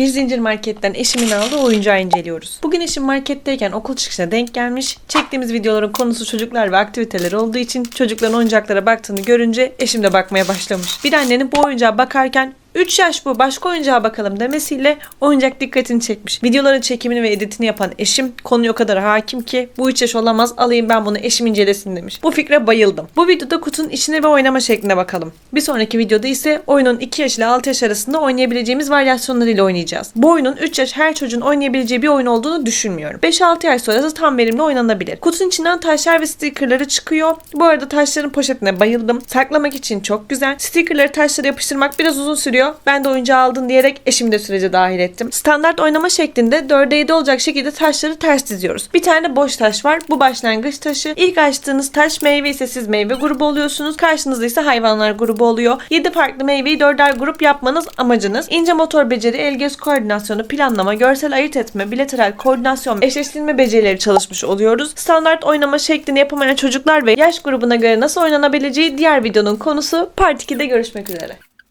Bir zincir marketten eşimin aldığı oyuncağı inceliyoruz. Bugün eşim marketteyken okul çıkışına denk gelmiş. Çektiğimiz videoların konusu çocuklar ve aktiviteler olduğu için çocukların oyuncaklara baktığını görünce eşim de bakmaya başlamış. Bir annenin bu oyuncağa bakarken 3 yaş bu başka oyuncağa bakalım demesiyle oyuncak dikkatini çekmiş. Videoların çekimini ve editini yapan eşim konuya o kadar hakim ki bu 3 yaş olamaz alayım ben bunu eşim incelesin demiş. Bu fikre bayıldım. Bu videoda kutunun içine ve oynama şekline bakalım. Bir sonraki videoda ise oyunun 2 yaş ile 6 yaş arasında oynayabileceğimiz varyasyonlarıyla oynayacağız. Bu oyunun 3 yaş her çocuğun oynayabileceği bir oyun olduğunu düşünmüyorum. 5-6 yaş sonrası tam verimli oynanabilir. Kutunun içinden taşlar ve stickerları çıkıyor. Bu arada taşların poşetine bayıldım. Saklamak için çok güzel. Stickerları taşlara yapıştırmak biraz uzun sürüyor. Ben de oyuncağı aldın diyerek eşimi de sürece dahil ettim. Standart oynama şeklinde 4'e 7 olacak şekilde taşları ters diziyoruz. Bir tane boş taş var. Bu başlangıç taşı. İlk açtığınız taş meyve ise siz meyve grubu oluyorsunuz. Karşınızda ise hayvanlar grubu oluyor. 7 farklı meyveyi 4'er grup yapmanız amacınız. İnce motor beceri, el göz koordinasyonu, planlama, görsel ayırt etme, bilateral koordinasyon, eşleştirme becerileri çalışmış oluyoruz. Standart oynama şeklini yapamayan çocuklar ve yaş grubuna göre nasıl oynanabileceği diğer videonun konusu Part 2'de görüşmek üzere.